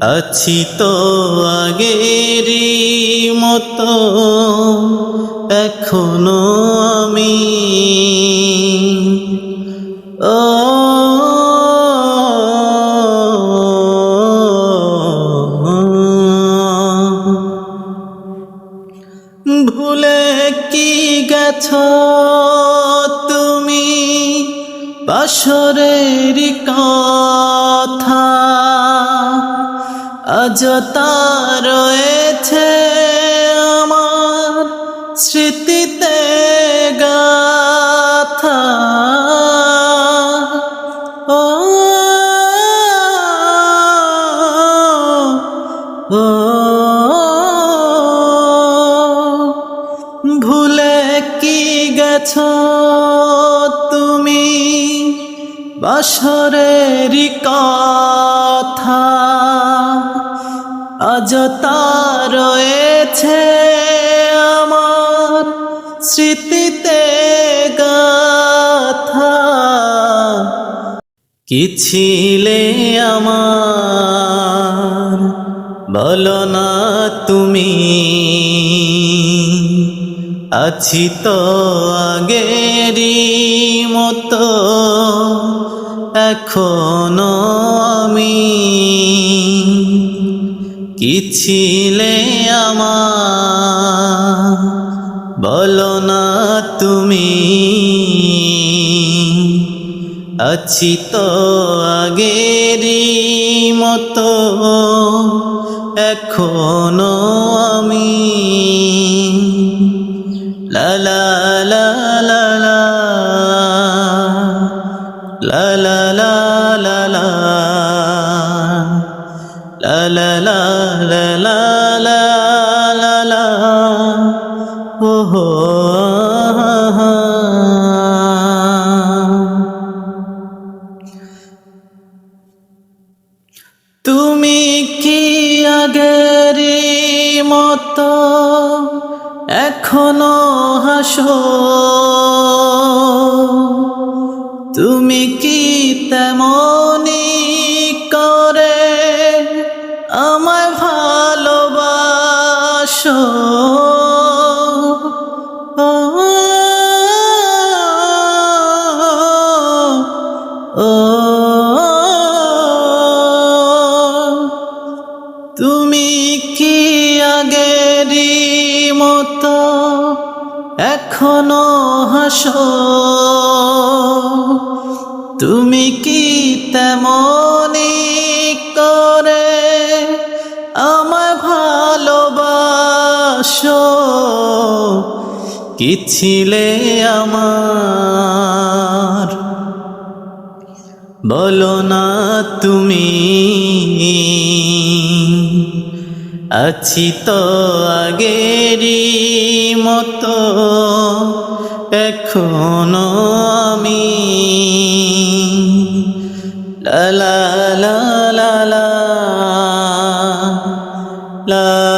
আছি তো আগেরই মতো এখনও আমি। ও ভুলে কি গেছ তুমি? বাসরের কথা তা রয়েছে আমার স্মৃতিতে গাথা। ও ভুলে কি গেছ তুমি? বাসরের কথা। তা রয়েছে আমার স্মৃতিতে গাথা। কি ছিলে আমার? বলো না তুমি। আছি তো আগেরই মতো, এখনও আমি। কি ছিলে আমার? বলো না তুমি। আছি তো আগেরই মতো, এখনও আমি। লা লা লা লা লা লা লা লা লা লা তুমি কি আগের মত এখনও হাসো? তুমি কি তেমন এখনও হাসো। তুমি কি তেমনি করে আমায় ভালোবাসো? কি ছিলে আমার? বলো না তুমি। আছি তো আগেরি মতো এখনও আমি। লা লা লা লা লা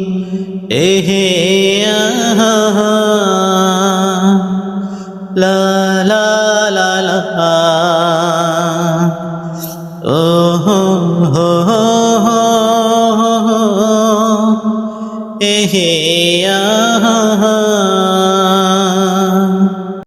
এহে